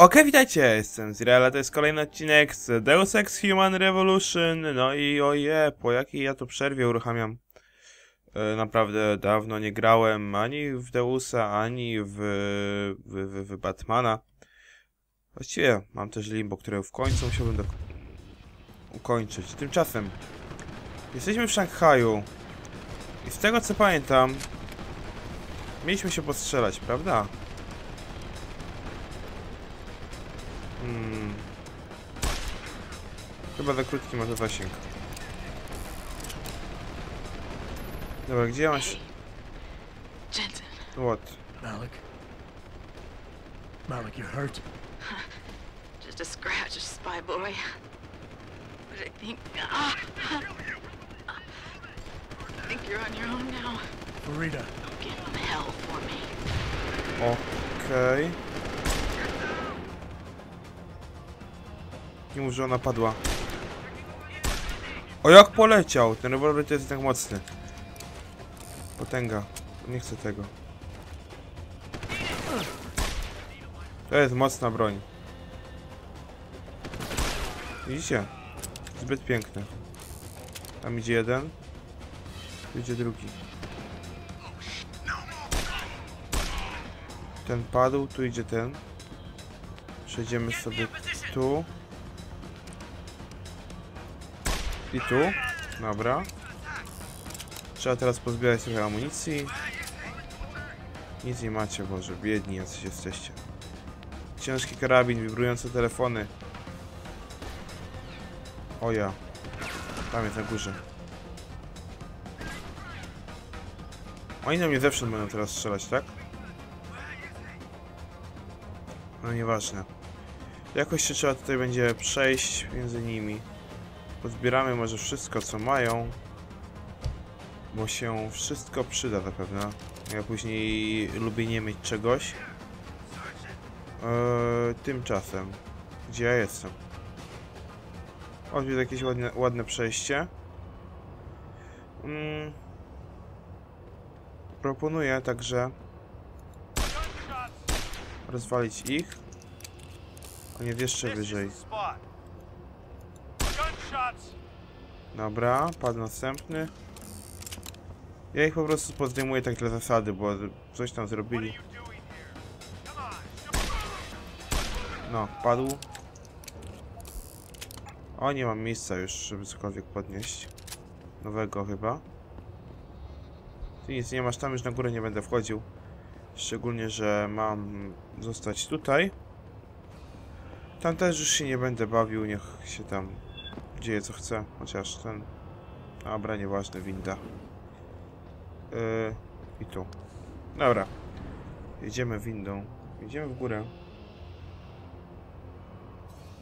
Okej, witajcie, jestem Zirela, to jest kolejny odcinek z Deus Ex Human Revolution, no i oje, po jakiej ja to przerwie uruchamiam. E, naprawdę dawno nie grałem ani w Deusa, ani w, w, w, w Batmana. Właściwie mam też Limbo, które w końcu musiałbym do... ukończyć. Tymczasem, jesteśmy w Szanghaju i z tego co pamiętam, mieliśmy się postrzelać, prawda? Hmm. Chyba za krótki może zasięg. Dobra, gdzie ja masz... Jensen, What? Malik? Malik, you're hurt? just a scratch, a spy boy. But I think. Ah, I think you're on your own now. Farida, Get hell for me. Okej. Nie mów, że ona padła. O, jak poleciał! Ten rewolwer to jest tak mocny. Potęga. Nie chcę tego. To jest mocna broń. Widzicie? Zbyt piękne. Tam idzie jeden. Tu idzie drugi. Ten padł, tu idzie ten. Przejdziemy sobie tu. I tu. Dobra. Trzeba teraz pozbierać trochę amunicji. Nic nie macie, Boże, biedni jacyś jesteście. Ciężki karabin, wibrujące telefony. O ja. Tam jest na górze. Oni na mnie zewsząd będą teraz strzelać, tak? No nieważne. Jakoś się trzeba tutaj będzie przejść między nimi. Pozbieramy może wszystko co mają. Bo się wszystko przyda zapewne. Ja później lubię nie mieć czegoś. Eee, tymczasem. Gdzie ja jestem? O, jakieś ładne, ładne przejście. Mm. Proponuję także rozwalić ich. On jest jeszcze wyżej. Dobra, padł następny. Ja ich po prostu pozdejmuję tak dla zasady, bo coś tam zrobili. No, padł. O, nie mam miejsca już, żeby cokolwiek podnieść. Nowego chyba. Ty nic nie masz, tam już na górę nie będę wchodził. Szczególnie, że mam zostać tutaj. Tam też już się nie będę bawił, niech się tam dzieje co chce. Chociaż ten... Dobra, nieważne, winda. Yy, I tu. Dobra. Jedziemy windą. Jedziemy w górę.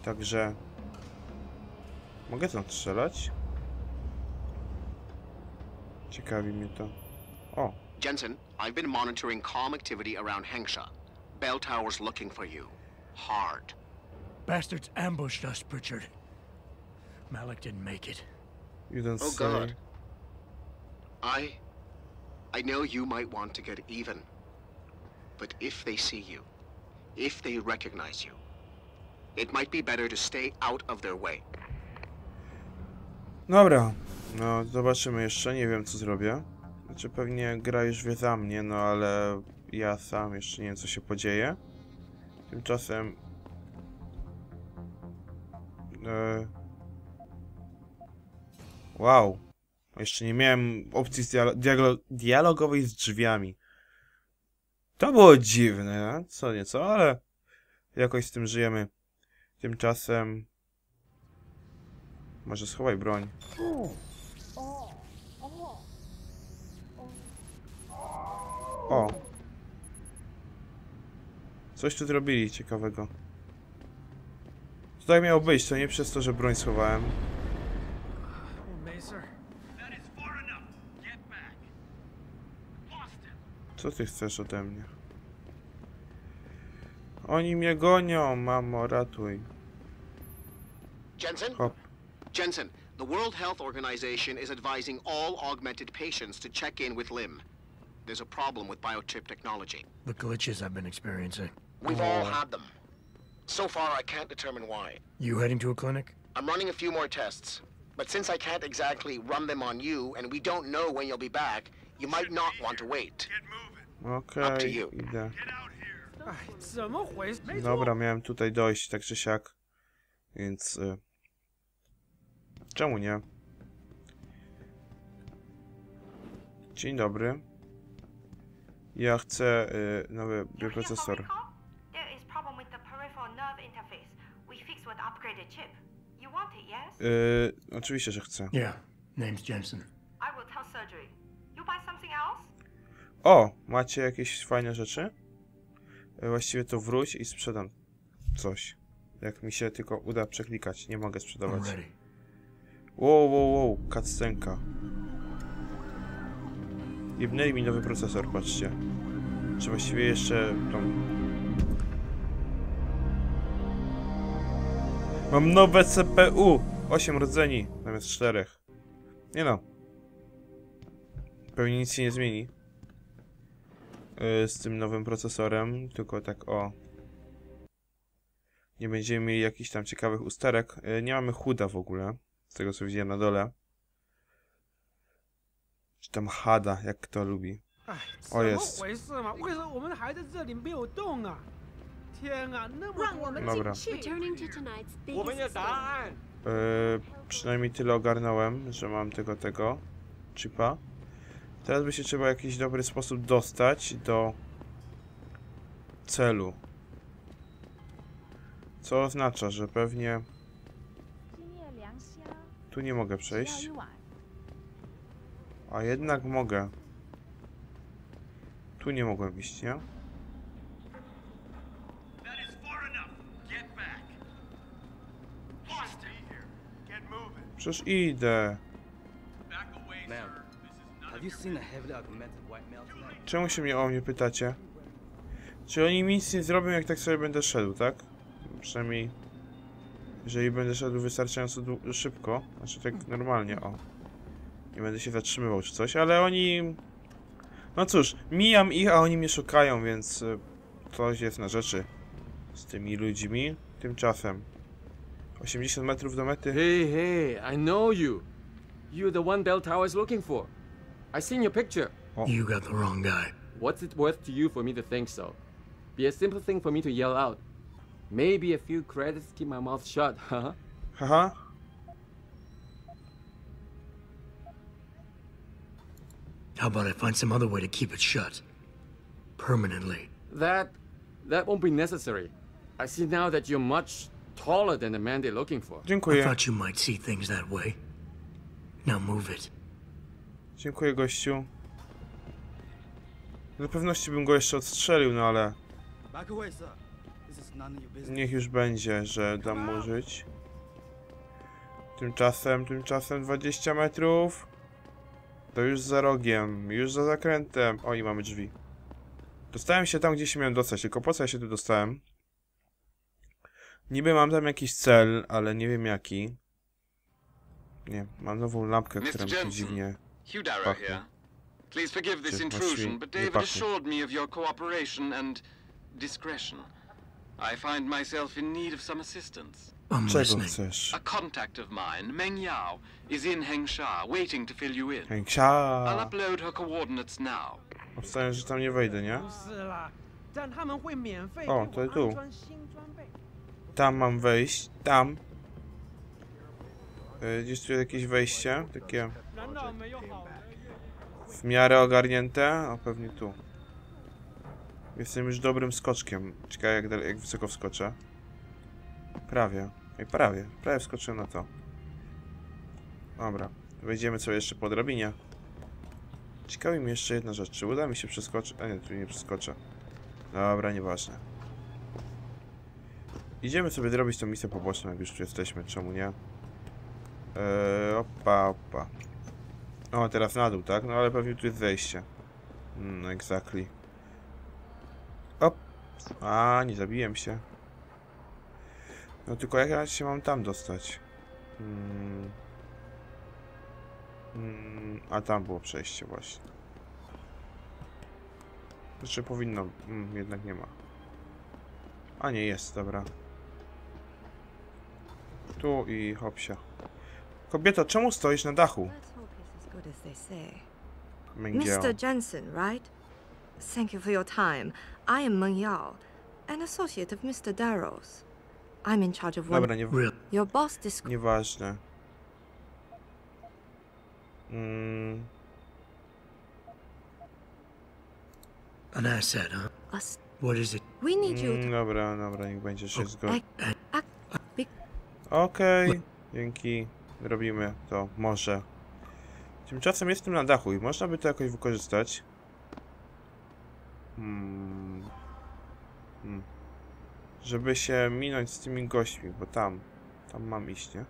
Także... Mogę tam strzelać? Ciekawi mnie to. O, Jensen, I've been monitoring calm activity around Hengsha. Bell Tower's looking for you. Hard. bastards ambushed us, Pritchard. Malik didn't make it. you don't Oh, say. God. I... I know you might want to get even. But if they see you, if they recognize you, it might be better to stay out of their way. Dobra, no zobaczymy jeszcze, nie wiem co zrobię. Znaczy pewnie gra już wie za mnie, no ale ja sam jeszcze nie wiem co się podzieje. Tymczasem... E... Wow. Jeszcze nie miałem opcji z dialo dialo dialogowej z drzwiami. To było dziwne, co nieco, ale jakoś z tym żyjemy. Tymczasem... Może schowaj broń. O. Coś tu zrobili ciekawego. Tak miało być, to nie przez to, że broń schowałem. Co ty chcesz ode mnie? Oni mnie gonią, mamo, ratuj. Jensen? Hop. Jensen, the World Health Organization is advising all augmented patients to check in with Lim. There's a problem with biochip technology. The glitches I've been experiencing. We've all oh. had them. So far, I can't determine why. You heading to a clinic? I'm running a few more tests. But since I can't exactly run them on you, and we don't know when you'll be back, You might not want to wait. Okej, okay, idę. Dobra, miałem tutaj dojść, tak czy siak. Więc... Y... Czemu nie? Dzień dobry. Ja chcę y, nowy bioprocesor. Y, oczywiście, że chcę. Yeah, name's Jensen. I will tell surgery. You buy something else? O! Macie jakieś fajne rzeczy? Y, właściwie to wróć i sprzedam coś. Jak mi się tylko uda przeklikać. Nie mogę sprzedawać. Wow, wow, wow, cutscenka. Jebnęli mi nowy procesor, patrzcie. Czy właściwie jeszcze tą... Mam nowe CPU! 8 rdzeni zamiast 4. Nie no. Pewnie nic się nie zmieni. E, z tym nowym procesorem, tylko tak o. Nie będziemy mieli jakichś tam ciekawych usterek. E, nie mamy chuda w ogóle, z tego co widziałem na dole. Czy tam hada, jak kto lubi. O jest. Dobra. Yy, przynajmniej tyle ogarnąłem, że mam tego, tego chipa. Teraz by się trzeba w jakiś dobry sposób dostać do celu. Co oznacza, że pewnie... Tu nie mogę przejść. A jednak mogę. Tu nie mogłem iść, nie? Przecież idę. Czemu się mnie o mnie pytacie? Czy oni mi nic nie zrobią, jak tak sobie będę szedł, tak? Przynajmniej... Jeżeli będę szedł wystarczająco szybko, znaczy tak normalnie, o. Nie będę się zatrzymywał czy coś, ale oni... No cóż, mijam ich, a oni mnie szukają, więc... y, Coś jest na rzeczy z tymi ludźmi. Tymczasem... 80 metrów do mety. Hey, hey, I know you. You're the one Bell Tower is looking for. I seen your picture. Oh. You got the wrong guy. What's it worth to you for me to think so? Be a simple thing for me to yell out. Maybe a few credits keep my mouth shut, huh? Haha. How about I find some other way to keep it shut? Permanently. That that won't be necessary. I see now that you're much taller than the man they're looking for. I thought you might see things that way. Now move it. Dziękuję gościu. Do pewności bym go jeszcze odstrzelił, no ale... Niech już będzie, że dam mu żyć. Tymczasem, tymczasem 20 metrów. To już za rogiem, już za zakrętem. O, i mamy drzwi. Dostałem się tam, gdzie się miałem dostać, tylko po co ja się tu dostałem? Niby mam tam jakiś cel, ale nie wiem jaki. Nie, mam nową lampkę, która mi się dziwnie... Hugh Darrow Fuck here. Please forgive this intrusion, but David assured me of your cooperation and discretion. I find myself in need of some assistance. I'm listening. A contact of mine, Meng Yao, is in Hengsha, waiting to fill you in. Hengsha. I'll upload her coordinates now. Obstawiam, że tam nie wejdę, nie? O, to i tu. Tam mam wejść, tam. Jest tu jakieś wejście, takie w miarę ogarnięte, a pewnie tu. Jestem już dobrym skoczkiem. Ciekawe jak, jak wysoko wskoczę. Prawie. Ej, prawie. Prawie wskoczyłem na to. Dobra. Wejdziemy sobie jeszcze po drabinie. Ciekawi mnie jeszcze jedna rzecz. Czy uda mi się przeskoczyć? A nie, tu nie przeskoczę. Dobra, nieważne. Idziemy sobie zrobić tą misję poboczną, jak już tu jesteśmy. Czemu nie? Eee, opa, opa. O, teraz na dół, tak? No ale pewnie tu jest zejście. Mm, exactly. Op. A, nie zabiłem się. No tylko jak ja się mam tam dostać? Mm. Mm, a tam było przejście właśnie. Znaczy powinno... Mm, jednak nie ma. A nie, jest, dobra. Tu i hopsia. Kobieto, czemu stoisz na dachu? Good as they say. Męgieł. Mr. Jensen, right? Thank you for your time. I am Meng Yao, an associate of Mr. Darrow's. I'm in charge of one. Dobra, nie, Really? Your boss described nieważne. Mm, An asset, huh? us. What is it? We need you mm, dobra, dobra, niech będzie się to zgodzi. act, act, be, dzięki. Robimy to, może. Tymczasem jestem na dachu i można by to jakoś wykorzystać. Hmm. Hmm. Żeby się minąć z tymi gośćmi, bo tam, tam mam iść, nie?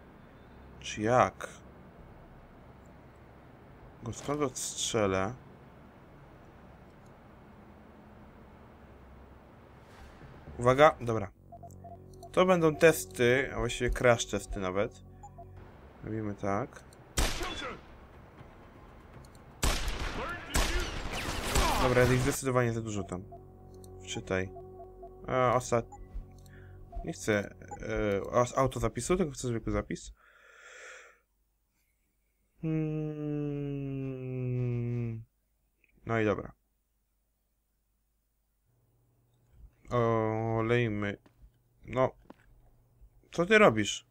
Czy jak? Go skąd odstrzelę? Uwaga, dobra. To będą testy, a właściwie crash testy nawet. Robimy tak. Dobra, jest ich zdecydowanie za dużo tam. Wczytaj. E, ostat... Nie chcę e, os- autozapisu, tylko chcę zwykły zapis. Hmm. No i dobra. Olejmy. No. Co ty robisz?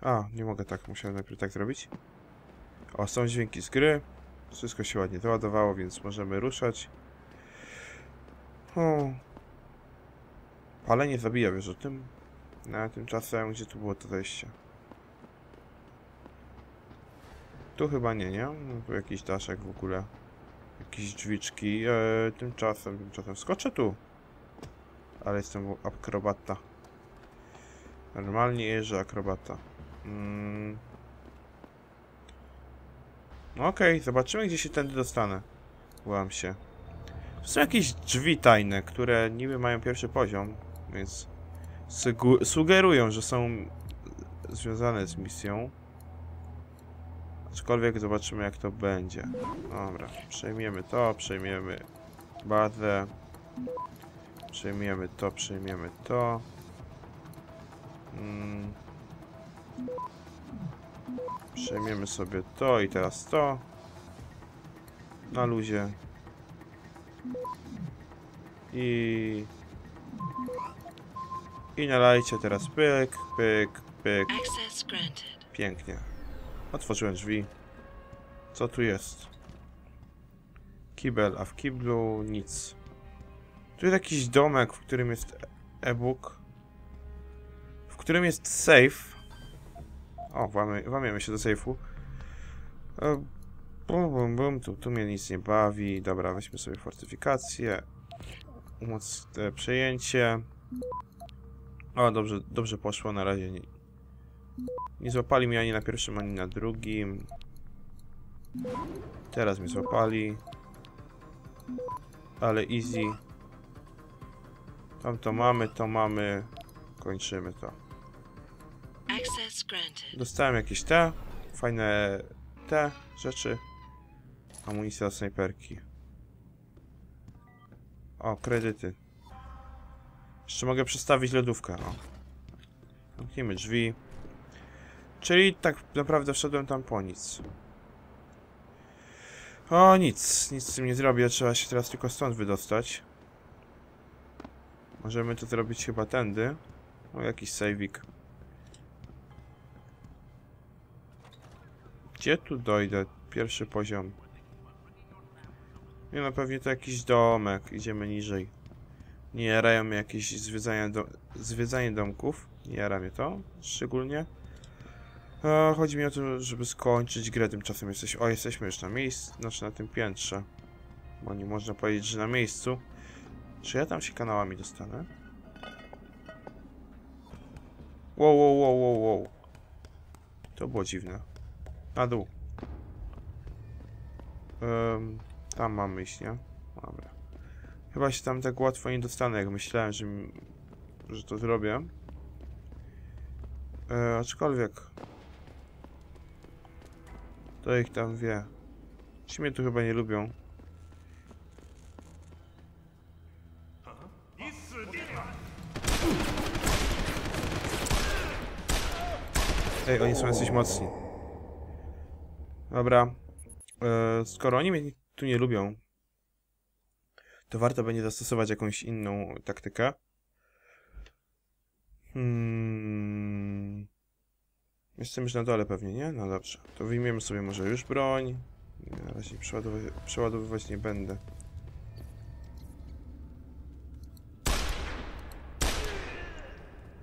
A, nie mogę tak, musiałem najpierw tak zrobić. O, są dźwięki z gry. Wszystko się ładnie doładowało, więc możemy ruszać. O. Palenie zabija, wiesz o tym? No, a tymczasem, gdzie tu było to wejście? Tu chyba nie, nie? No, tu jakiś daszek w ogóle. Jakieś drzwiczki. E, tymczasem, tymczasem skoczę tu. Ale jestem akrobata. Normalnie jeżdżę akrobata. Mm. Okej, zobaczymy gdzie się tędy dostanę. Łam się. To są jakieś drzwi tajne, które niby mają pierwszy poziom, więc sugerują, że są związane z misją. Aczkolwiek zobaczymy jak to będzie. Dobra, przejmiemy to, przejmiemy bazę. Przejmiemy to, przejmiemy to. Mm. Przejmiemy sobie to i teraz to. Na luzie. I... I nalajcie teraz pyk, pyk, pyk. Pięknie. Otworzyłem drzwi. Co tu jest? Kibel, a w kiblu nic. Tu jest jakiś domek, w którym jest e-book. W którym jest safe. O, włamiemy się do safe'u. E, Bum, bum, bum. Tu, tu mnie nic nie bawi. Dobra, weźmy sobie fortyfikację. Umoc e, przejęcie. O, dobrze, dobrze poszło. Na razie nie, nie złapali mnie ani na pierwszym, ani na drugim. Teraz mnie złapali. Ale easy. Tam to mamy, to mamy. Kończymy to. Dostałem jakieś te. Fajne te rzeczy. Amunicja do snajperki. O, kredyty. Jeszcze mogę przestawić lodówkę. O. Zamknijmy drzwi. Czyli tak naprawdę wszedłem tam po nic. O, nic. Nic z tym nie zrobię. Trzeba się teraz tylko stąd wydostać. Możemy to zrobić chyba tędy. O, jakiś sejwik. Gdzie tu dojdę? Pierwszy poziom. Nie no, pewnie to jakiś domek. Idziemy niżej. Nie jarają mnie jakieś zwiedzanie, do... zwiedzanie domków. Nie jara mnie to szczególnie. E, chodzi mi o to, żeby skończyć grę. Tymczasem jesteś... O, jesteśmy już na miejscu. Znaczy na tym piętrze. Bo nie można powiedzieć, że na miejscu. Czy ja tam się kanałami dostanę? Wow, wow, wow, wow, wow. To było dziwne. Na dół. Ym, tam mamy iść, nie? Dobra. Chyba się tam tak łatwo nie dostanę, jak myślałem, że, mi- że to zrobię. E, aczkolwiek... To ich tam wie. Ci mnie tu chyba nie lubią. Ej, oni są jacyś mocni. Dobra. E, skoro oni mnie tu nie lubią, to warto będzie zastosować jakąś inną taktykę. Hmm. Jestem już na dole pewnie, nie? No dobrze. To wyjmiemy sobie może już broń. Na razie przeładowywać, przeładowywać nie będę.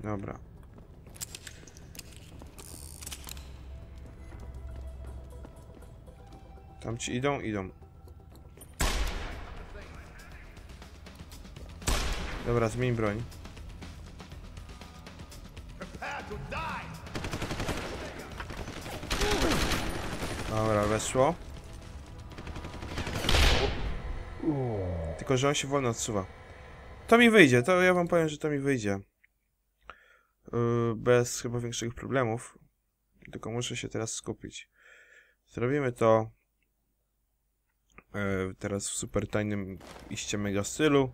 Dobra. Tam ci idą? Idą. Dobra, zmień broń. Dobra, weszło. Tylko, że on się wolno odsuwa. To mi wyjdzie, to ja wam powiem, że to mi wyjdzie. Yy, bez chyba większych problemów. Tylko muszę się teraz skupić. Zrobimy to teraz w super tajnym iście mega stylu.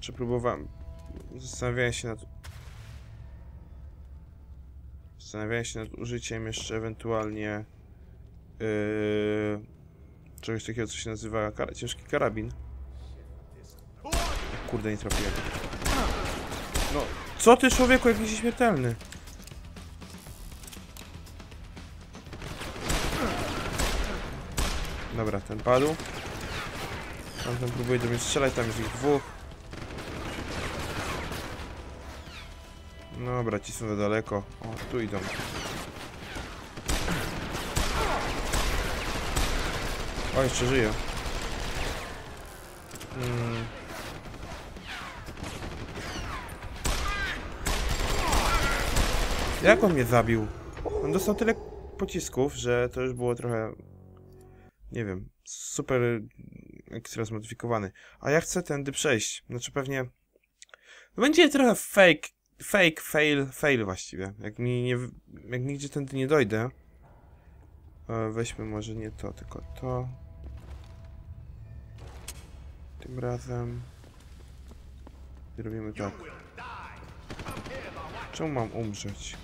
Czy próbowałem... Zastanawiałem się nad... Zastanawiałem się nad użyciem jeszcze ewentualnie yy, czegoś takiego, co się nazywa kar ciężki karabin. Kurde, nie trafiłem. No, co ty człowieku, jakiś śmiertelny? Dobra, ten padł. Tamten próbuje do mnie strzelać, tam jest ich dwóch. Dobra, ci są za daleko. O, tu idą. O, jeszcze żyje. Hmm. Jak on mnie zabił? On dostał tyle pocisków, że to już było trochę... Nie wiem, super ekstra zmodyfikowany. A ja chcę tędy przejść. Znaczy pewnie... Będzie trochę fake, fake, fail, fail właściwie. Jak mi nie... Jak nigdzie tędy nie dojdę... E, Weźmy może nie to, tylko to. Tym razem zrobimy tak. Czemu mam umrzeć?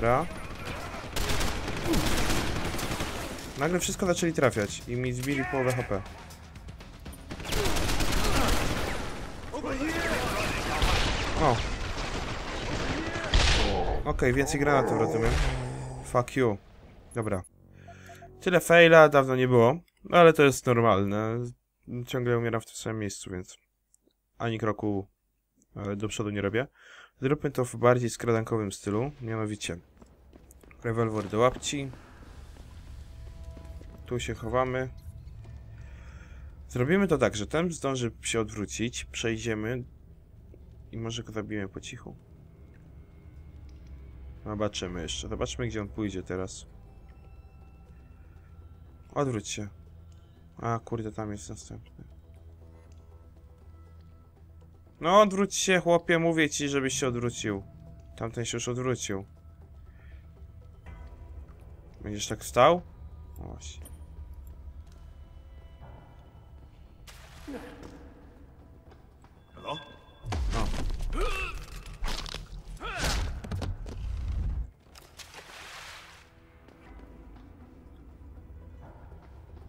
Dobra. Nagle wszystko zaczęli trafiać i mi zbili połowę HP. O. Okej, więcej granatów rozumiem. Fuck you. Dobra. Tyle faila dawno nie było, no ale to jest normalne. Ciągle umieram w tym samym miejscu, więc ani kroku e, do przodu nie robię. Zróbmy to w bardziej skradankowym stylu, mianowicie rewolwer do łapci. Tu się chowamy. Zrobimy to tak, że ten zdąży się odwrócić, przejdziemy i może go zabijemy po cichu. Zobaczymy jeszcze. Zobaczmy, gdzie on pójdzie teraz. Odwróć się. A, kurde, tam jest następny. No, odwróć się, chłopie, mówię ci, żebyś się odwrócił. Tamten się już odwrócił. Będziesz tak stał? No właśnie. Hello? O.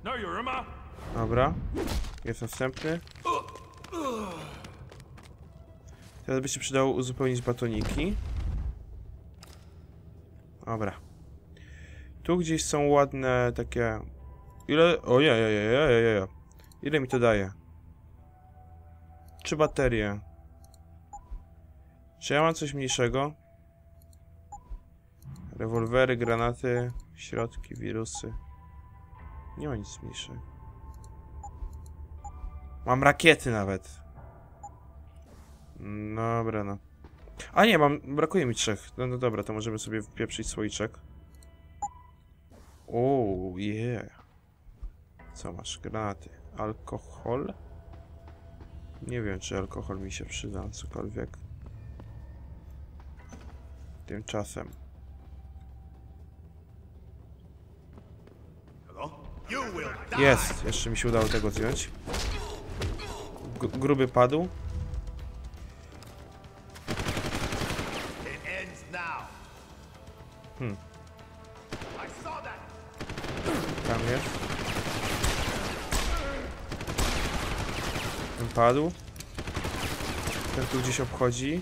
No, Yurima. Dobra. Jest następny. Teraz by się przydało uzupełnić batoniki. Dobra. Tu gdzieś są ładne takie... Ile... Ojej, ojej, ojej, ojej. Ile mi to daje? Trzy baterie. Czy ja mam coś mniejszego? Rewolwery, granaty, środki, wirusy. Nie ma nic mniejszego. Mam rakiety nawet. Dobra, no. A nie, mam, brakuje mi trzech. No, no dobra, to możemy sobie wpieprzyć słoiczek. O, yeah. Co masz? Granaty. Alkohol? Nie wiem, czy alkohol mi się przyda, cokolwiek. Tymczasem. Jest, jeszcze mi się udało tego zdjąć. G gruby padł. Hmm. Padł. Ten tu gdzieś obchodzi.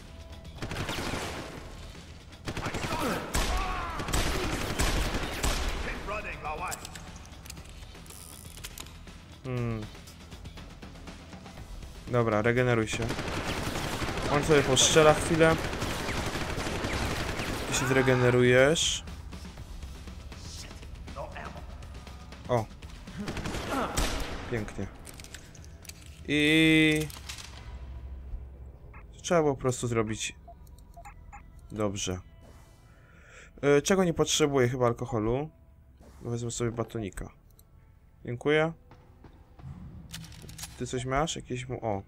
Hmm. Dobra, regeneruj się. On sobie postrzela chwilę. Ty się zregenerujesz. O. Pięknie. I... Trzeba po prostu zrobić dobrze. E, czego nie potrzebuję? Chyba alkoholu. Wezmę sobie batonika. Dziękuję. Ty coś masz? Jakieś mu... O,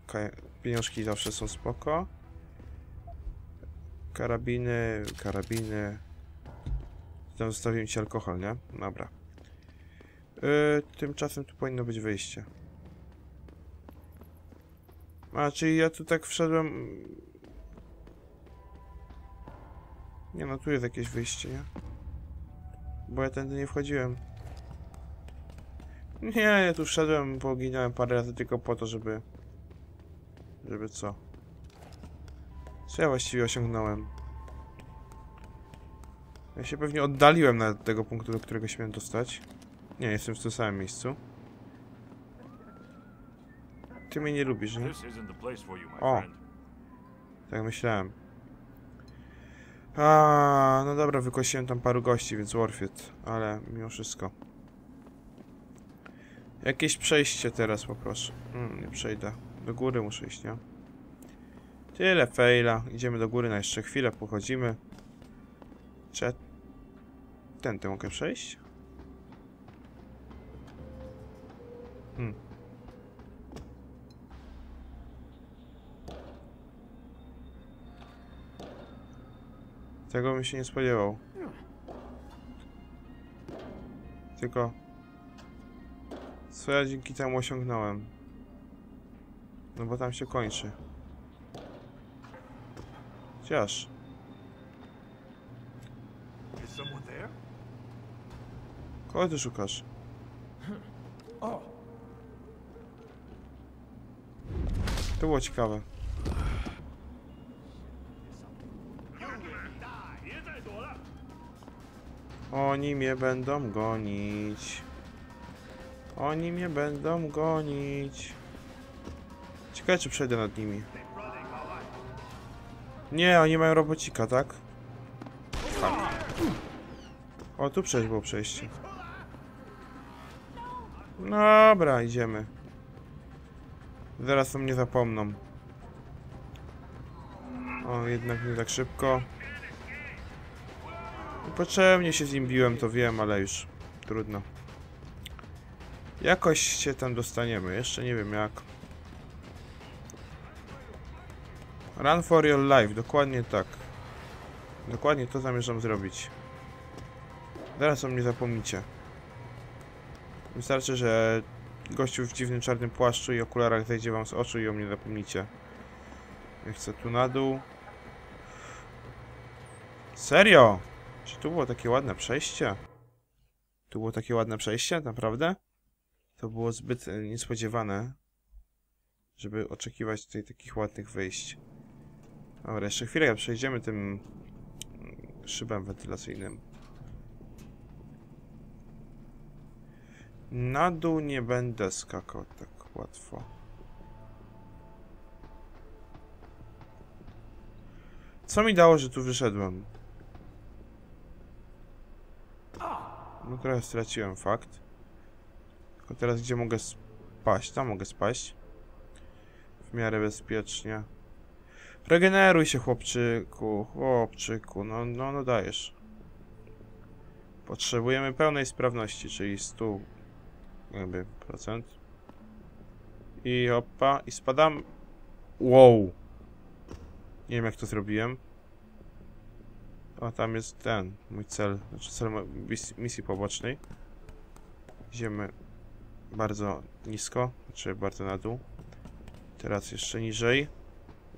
pieniążki zawsze są spoko. Karabiny, karabiny. Tam zostawiłem ci alkohol, nie? Dobra. Yy, tymczasem tu powinno być wyjście. A, czyli ja tu tak wszedłem... Nie no, tu jest jakieś wyjście, nie? Bo ja tędy nie wchodziłem. Nie, ja tu wszedłem, poginąłem parę razy tylko po to, żeby... Żeby co? Co ja właściwie osiągnąłem? Ja się pewnie oddaliłem na tego punktu, do którego się dostać. Nie, jestem w tym samym miejscu. Ty mnie nie lubisz, nie? O. Tak myślałem. A, no dobra, wykosiłem tam paru gości, więc worth it, ale mimo wszystko. Jakieś przejście teraz poproszę. Mm, nie przejdę. Do góry muszę iść, nie? Tyle faila. Idziemy do góry na jeszcze chwilę, pochodzimy. Czy ja... Tędy mogę przejść? Hmm. Tego bym się nie spodziewał. Tylko... Co ja dzięki temu osiągnąłem? No bo tam się kończy. Chociaż... Kogo ty szukasz? To było ciekawe. Oni mnie będą gonić. Oni mnie będą gonić. Ciekawe, czy przejdę nad nimi. Nie, oni mają robocika, tak? Tak. O, tu przejść było przejście. Dobra, idziemy. Zaraz o mnie zapomną. O, jednak nie tak szybko. Potrzebnie się z nim biłem, to wiem, ale już trudno. Jakoś się tam dostaniemy, jeszcze nie wiem jak. Run for your life, dokładnie tak. Dokładnie to zamierzam zrobić. Zaraz o mnie zapomnicie. Wystarczy, że gościu w dziwnym czarnym płaszczu i okularach zejdzie wam z oczu i o mnie zapomnicie. Ja chcę tu na dół. Serio? Czy tu było takie ładne przejście? Tu było takie ładne przejście? Naprawdę? To było zbyt e, niespodziewane, żeby oczekiwać tutaj takich ładnych wyjść. Dobra, jeszcze chwilę przejdziemy tym mm, szybem wentylacyjnym. Na dół nie będę skakał tak łatwo. Co mi dało, że tu wyszedłem? No trochę straciłem fakt. Tylko teraz gdzie mogę spaść? Tam mogę spaść. W miarę bezpiecznie. Regeneruj się chłopczyku, chłopczyku, no, no, no dajesz. Potrzebujemy pełnej sprawności, czyli 100 jakby procent. I opa, i spadam. Wow. Nie wiem jak to zrobiłem. O, tam jest ten, mój cel, znaczy cel misji pobocznej. Idziemy bardzo nisko, znaczy bardzo na dół. Teraz jeszcze niżej.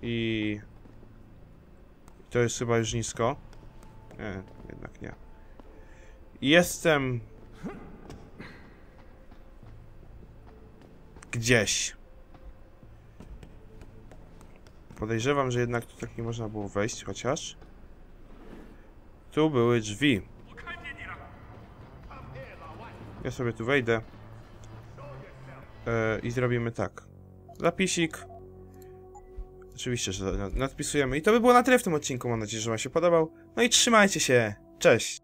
I... To jest chyba już nisko. Nie, jednak nie. Jestem... Gdzieś. Podejrzewam, że jednak tu tak nie można było wejść, chociaż... Tu były drzwi. Ja sobie tu wejdę. E, I zrobimy tak. Zapisik. Oczywiście, że na- nadpisujemy. I to by było na tyle w tym odcinku. Mam nadzieję, że Wam się podobał. No i trzymajcie się. Cześć.